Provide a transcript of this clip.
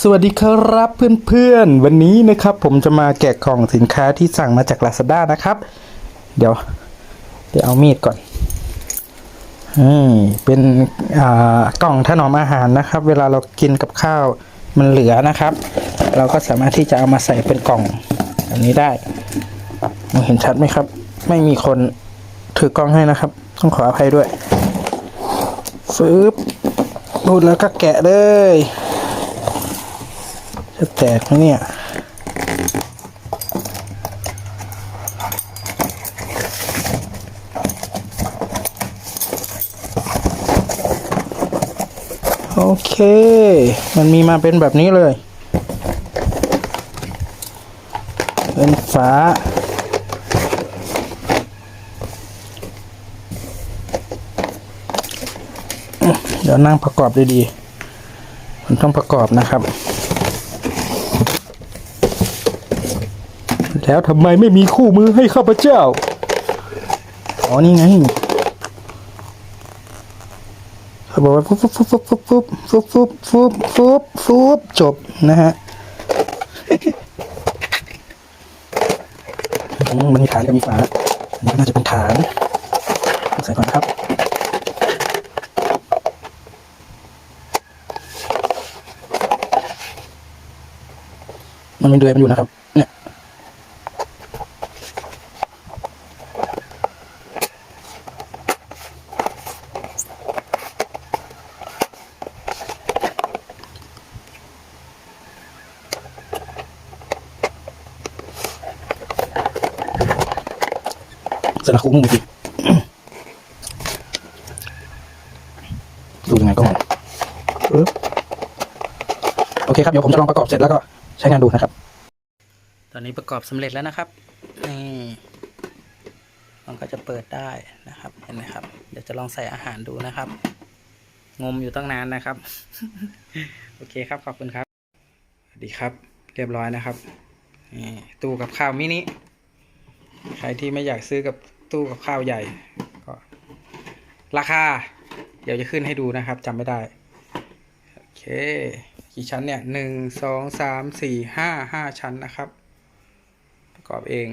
สวัสดีครับเพื่อนๆ วันนี้นะครับผมจะมาแกะกล่องสินค้าที่สั่งมาจาก Lazada นะครับ เดี๋ยว เดี๋ยวเอามีดก่อนนี่เป็นอ่ากล่องถนอมอาหารนะครับ เวลาเรากินกับข้าวมันเหลือนะครับ เราก็สามารถที่จะเอามาใส่เป็นกล่องแบบนี้ได้มองเห็นชัดไหมครับ ไม่มีคนถือกล้องให้นะครับ ต้องขออภัยด้วยฟืบพูดแล้วก็แกะเลย จะแตกไหมเนี่ยโอเค มันมีมาเป็นแบบนี้เลย เป็นฝา เดี๋ยวนั่งประกอบดีๆ มันต้องประกอบนะครับ แล้วทำไมไม่มีคู่มือให้ข้าพเจ้า อ๋อ นี่ไงเขาบอกว่าฟุบฟุบฟุบฟุบฟุบฟุบฟุบฟุบฟุบฟุบฟุบจบนะฮะอืมมันมีฐานกับมีฝาอันนี้น่าจะเป็นฐาน ใส่ก่อนครับมันมีเดือยมันอยู่นะครับ เนี่ย สลักคุ้มมือดิดูยังไงก็มองปึ๊บโอเคครับเดี๋ยวผมจะลองประกอบเสร็จแล้วก็ใช้งานดูนะครับ ตอนนี้ประกอบสำเร็จแล้วนะครับนี่มันก็จะเปิดได้นะครับเห็นไหมครับ เดี๋ยวจะลองใส่อาหารดูนะครับ งมอยู่ตั้งนานนะครับ โอเคครับขอบคุณครับสวัสดีครับ เรียบร้อยนะครับนี่ตู้กับข้าวมินิใครที่ไม่อยากซื้อกับ ตู้กับข้าวใหญ่ก็ราคา เดี๋ยวจะขึ้นให้ดูนะครับจำไม่ได้ โอเค กี่ชั้นเนี่ยหนึ่งสองสามสี่ห้าห้าชั้นนะครับ ประกอบเอง